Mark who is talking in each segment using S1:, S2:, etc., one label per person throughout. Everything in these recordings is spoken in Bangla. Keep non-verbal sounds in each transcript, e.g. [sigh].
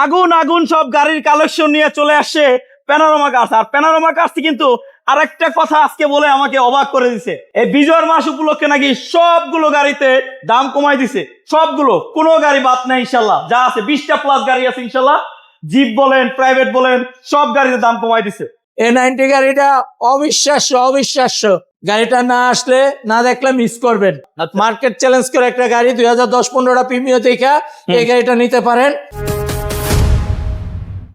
S1: আগুন আগুন সব গাড়ির কালেকশন নিয়ে চলে আসছে প্যানোরামা কার্স আর প্যানোরামা কার্স কিন্তু আরেকটা কথা আজকে বলে আমাকে অবাক করে দিছে। এই বিজয়ের মাস উপলক্ষে নাকি সবগুলো গাড়িতে দাম কমাই দিছে। সবগুলো কোনো গাড়ি বাদ নাই ইনশাল্লাহ। যা আছে বিশটা প্লাস গাড়ি আছে ইনশাল্লাহ। জিপ বলেন প্রাইভেট বলেন সব গাড়িতে দাম কমাই দিছে।
S2: এ নাইনটি গাড়িটা অবিশ্বাস্য অবিশ্বাস্য। গাড়িটা না আসলে না দেখলে মিস করবেন। মার্কেট চ্যালেঞ্জ করে একটা গাড়ি দুই হাজার দশ পনেরোটা প্রিমিয় দেখা এই গাড়িটা নিতে পারেন।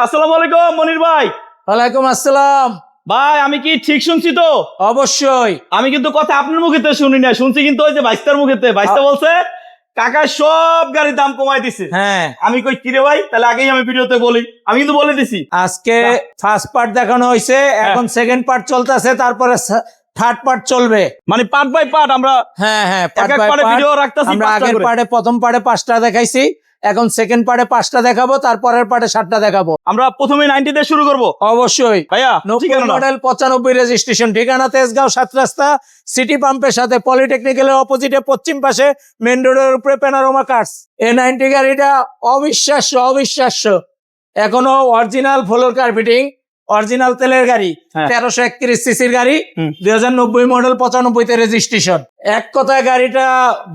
S1: আসসালামু আলাইকুম মনির ভাই।
S2: ওয়ালাইকুম আসসালাম।
S1: ভাই আমি কি ঠিক শুনছি তো?
S2: অবশ্যই।
S1: আমি কিন্তু কথা আপনার মুখেতে শুনি না শুনছি কিন্তু ওই যে বাইস্তার মুখেতে। বাইস্তা বলছে কাকা সব গাড়ির দাম কমাই দিছে।
S2: হ্যাঁ।
S1: আমি কই কিরে ভাই তাহলে আগেই আমি ভিডিওতে বলি। আমি কিন্তু বলে দিছি।
S2: আজকে ফার্স্ট পার্ট দেখানো হয়েছে এখন সেকেন্ড পার্ট চলতেছে তারপরে থার্ড পার্ট চলবে।
S1: মানে পার্ট বাই পার্ট আমরা
S2: হ্যাঁ হ্যাঁ
S1: এক
S2: by
S1: পার্টে। ভিডিও রাখতেছি
S2: আমরা আগের পার্টে প্রথম পার্টে পাঁচটা দেখাইছি। এখন সেকেন্ড পার্টে পাঁচটা দেখাবো তারপরের পার্টে সাতটা দেখাবো।
S1: আমরা প্রথমে 90 দিয়ে শুরু করব?
S2: অবশ্যই।
S1: ভাইয়া
S2: মডেল পঁচানব্বই রেজিস্ট্রেশন ঠিকানা তেজগাঁও সাত রাস্তা সিটি পাম্পের সাথে পলিটেকনিক্যালের অপোজিটে পশ্চিম পাশে মেন রোডের উপরে প্যানারোমা কার্স এ নাইনটি গাড়িটা অবিশ্বাস্য অবিশ্বাস্য। এখনও অরিজিনাল ফ্লোর কার্পেটিং অরিজিনাল তেলের গাড়ি
S1: হ্যাঁ।
S2: তেরোশো একত্রিশ সিসির গাড়ি। দুই হাজার নব্বই মডেল পঁচানব্বইতে রেজিস্ট্রেশন এক কথায় গাড়িটা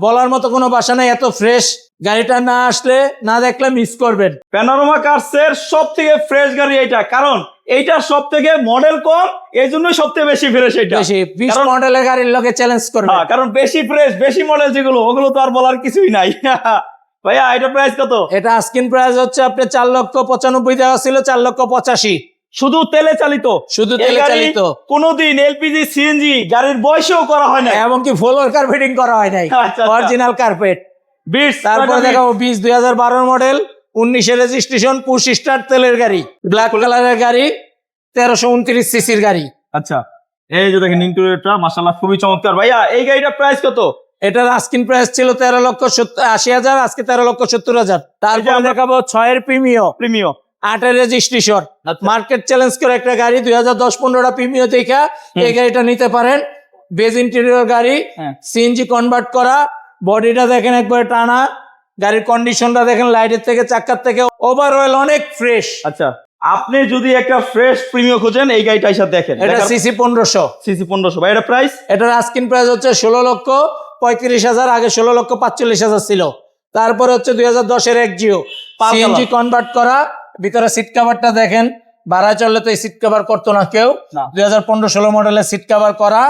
S2: বলার মতো কোনো বাসা নাই এত ফ্রেশ গাড়িটা না আসলে না দেখলে মিস করবেন।
S1: প্যানোরামা কার্সের সব থেকে ফ্রেশ গাড়ি এইটা। কারণ এইটা সব থেকে মডেল কম এই জন্যই সব থেকে বেশি ফ্রেশ এটা
S2: বেশি বিশ মডেলের গাড়ির লোকে চ্যালেঞ্জ করবে।
S1: হ্যাঁ, কারণ বেশি ফ্রেশ বেশি মডেল যেগুলো ওগুলো তো আর বলার কিছুই নাই। [laughs] ভাইয়া এটা প্রাইস কত?
S2: এটা আস্কিন প্রাইস হচ্ছে আপনার চার লক্ষ পঁচানব্বই টাকা ছিল চার লক্ষ পঁচাশি।
S1: শুধু তেলে চালিত।
S2: শুধু তেলে চালিত।
S1: কোনোদিন এলপিজি সিএনজি গাড়ির বয়সেও করা হয় না
S2: এমনকি ফ্লোর কার্পেটিং করা হয় নাই।
S1: আচ্ছা, আচ্ছা।
S2: অরিজিনাল কার্পেট
S1: বিশ
S2: তারপরে দেখাবো বিশ দুই হাজার বারো মডেল উনিশে রেজিস্ট্রেশন পুশ স্টার তেলের গাড়ি ব্ল্যাক কালারের গাড়ি তেরোশো উনত্রিশ সিসির গাড়ি।
S1: আচ্ছা এই যে দেখেন ইন্টেরিয়রটা মাশাআল্লাহ খুবই চমৎকার। ভাইয়া এই গাড়িটার প্রাইস কত?
S2: এটার আস্কিন প্রাইস ছিল তেরো লক্ষ সত্তর আশি হাজার আজকে তেরো লক্ষ সত্তর হাজার। তারপরে দেখাবো ছয়ের প্রিমিয়
S1: প্রিমিয়
S2: আটের রেজিস্ট্রেশন। মার্কেট চ্যালেঞ্জ করে একটা গাড়ি দুই হাজার দশ পনেরোটা প্রিমিয় দেখা। এই গাড়িটা নিতে পারেন। বেজ ইন্টেরিয়র গাড়ি।
S1: হ্যাঁ।
S2: সিএনজি কনভার্ট করা। বডিটা দেখেন একবারে টানা গাড়ির কন্ডিশনটা দেখেন লাইটের থেকে চাক্কার থেকে ওভারঅল অনেক ফ্রেশ
S1: আচ্ছা আপনি যদি একটা ফ্রেশ প্রিমিয় খোঁজেন এই গাড়িটা এসে দেখেন।
S2: এটা সিসি পনেরোশো।
S1: সিসি পনেরোশো। ভাই এটা প্রাইস
S2: এটার আস্কিন প্রাইস হচ্ছে ষোলো লক্ষ পঁয়ত্রিশ হাজার আগে ষোলো লক্ষ পাঁচচল্লিশ হাজার ছিল। তারপরে হচ্ছে দুই হাজার দশের এক জিও।
S1: পাল
S2: সিএনজি। কনভার্ট করা ভিতরে সিট কাভারটা দেখেন ভাড়া চললে তো এই সিট কাভার করতো না কেউ। দুই হাজার পনেরো ষোলো মডেলের সিট কাভার করা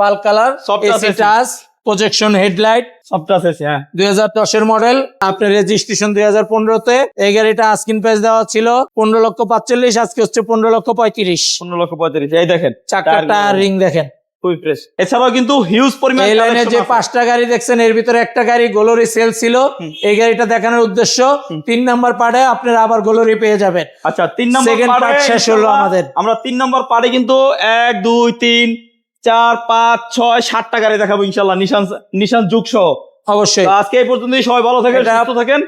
S2: পাল colour AC touch projection headlight
S1: সবটা আছে হ্যাঁ।
S2: দুই হাজার দশের মডেল আপনার রেজিস্ট্রেশন দুই হাজার পনেরোতে। এই গাড়িটা আস্কিন প্রাইস দেওয়া ছিল পনেরো লক্ষ পাঁচচল্লিশ আজকে হচ্ছে পনেরো লক্ষ পঁয়ত্রিশ।
S1: পনেরো লক্ষ পঁয়ত্রিশ এই দেখেন
S2: চাকাটা রিং দেখেন।
S1: খুবই ফ্রেশ এছাড়াও কিন্তু হিউজ পরিমাণ
S2: এই লাইনে যে পাঁচটা গাড়ি দেখছেন এর ভিতরে একটা গাড়ি গোলরি সেল ছিল। এই গাড়িটা দেখানোর উদ্দেশ্য তিন নাম্বার পার্টে আপনারা আবার গোলরি পেয়ে যাবেন।
S1: আচ্ছা তিন নম্বর
S2: Second
S1: পার্টে
S2: শেষ হলো আমাদের।
S1: আমরা তিন নম্বর পার্টে কিন্তু এক দুই তিন চার পাঁচ ছয় সাতটা গাড়ি দেখাবো ইনশাল্লাহ। নিশান নিশান যুগ সহ
S2: অবশ্যই
S1: আজকে এই পর্যন্তই। সবাই ভালো থাকেন সুস্থ থাকেন।